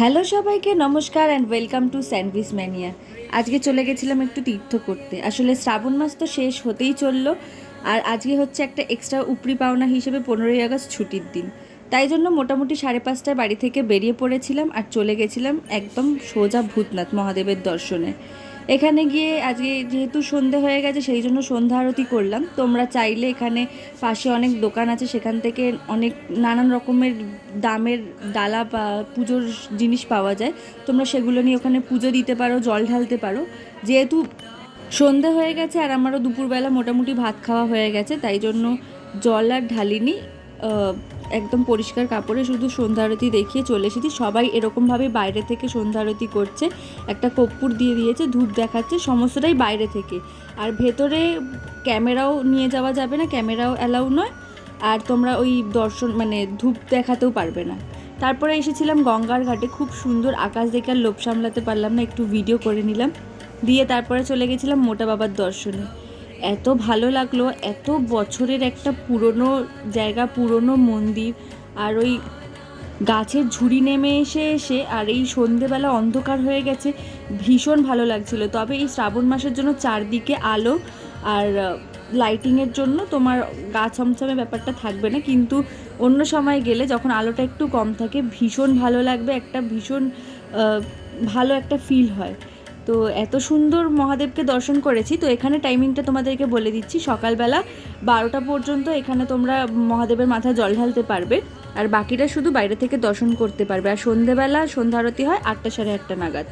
Hello সবাইকে, নমস্কার and welcome to sandwich mania আজকে চলে গেছিলাম একটু তীর্থ করতে। আসলে শ্রাবণ মাস তো শেষ হতেই চলল, আর আজকে হচ্ছে একটা এক্সট্রা উপরি পাওনা হিসেবে পনেরোই আগস্ট ছুটির দিন। তাই জন্য মোটামুটি সাড়ে পাঁচটায় বাড়ি থেকে বেরিয়ে পড়েছিলাম আর চলে গেছিলাম একদম সোজা ভূতনাথ মহাদেবের দর্শনে। এখানে গিয়ে আজকে যেহেতু সন্ধে হয়ে গেছে, সেই জন্য সন্ধ্যা আরতি করলাম। তোমরা চাইলে এখানে পাশে অনেক দোকান আছে, সেখান থেকে অনেক নানান রকমের দামের ডালা বা পুজোর জিনিস পাওয়া যায়। তোমরা সেগুলো নিয়ে ওখানে পুজো দিতে পারো, জল ঢালতে পারো। যেহেতু সন্ধে হয়ে গেছে আর আমারও দুপুরবেলা মোটামুটি ভাত খাওয়া হয়ে গেছে, তাই জন্য জল আর ঢালিনি। একদম পরিষ্কার কাপড়ে শুধু সন্ধ্যা আরতি দেখিয়ে চলে এসেছি। সবাই এরকমভাবে বাইরে থেকে সন্ধ্যা আরতি করছে। একটা কর্পূর দিয়ে দিয়েছে, ধূপ দেখাচ্ছে, সমস্তটাই বাইরে থেকে। আর ভেতরে ক্যামেরাও নিয়ে যাওয়া যাবে না, ক্যামেরাও অ্যালাউ নয়। আর তোমরা ওই দর্শন মানে ধূপ দেখাতেও পারবে না। তারপরে এসেছিলাম গঙ্গার ঘাটে। খুব সুন্দর আকাশ দেখে আর লোভ সামলাতে পারলাম না, একটু ভিডিও করে নিলাম। দিয়ে তারপরে চলে গেছিলাম মোটা বাবার দর্শনে। এত ভালো লাগল, এত বছরের একটা পুরনো জায়গা, পুরনো মন্দির, আর ওই গাছের ঝুড়ি নেমে এসে এসে, আর এই সন্ধেবেলা অন্ধকার হয়ে গেছে, ভীষণ ভালো লাগছিল। তবে এই শ্রাবণ মাসের জন্য চারদিকে আলো, আর লাইটিংয়ের জন্য তোমার গা ছমছমে ব্যাপারটা থাকবে না, কিন্তু অন্য সময় গেলে যখন আলোটা একটু কম থাকে, ভীষণ ভালো লাগবে, একটা ভীষণ ভালো একটা ফিল হয়। তো এত সুন্দর মহাদেবকে দর্শন করেছি। তো এখানে টাইমিংটা তোমাদেরকে বলে দিচ্ছি। সকালবেলা বারোটা পর্যন্ত এখানে তোমরা মহাদেবের মাথায় জল ঢালতে পারবে। আর বাকিটা শুধু বাইরে থেকে দর্শন করতে পারবে। আর সন্ধেবেলা সন্ধ্যা আরতি হয় আটটা সাড়ে আটটা নাগাদ।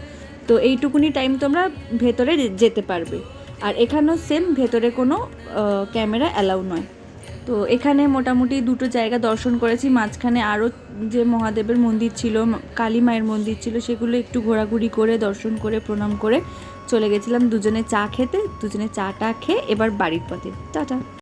তো এইটুকুনি টাইম তোমরা ভেতরে যেতে পারবে। আর এখানেও সেম ভেতরে কোনো ক্যামেরা অ্যালাউ নয়। তো এখানে মোটামুটি দুটো জায়গা দর্শন করেছি। মাঝখানে আরও যে মহাদেবের মন্দির ছিল, কালী মায়ের মন্দির ছিল, সেগুলো একটু ঘোরাঘুরি করে, দর্শন করে, প্রণাম করে চলে গেছিলাম। দুজনে চা খেতে, দুজনে চাটা খেয়ে এবার বাড়ির পথে। টাটা।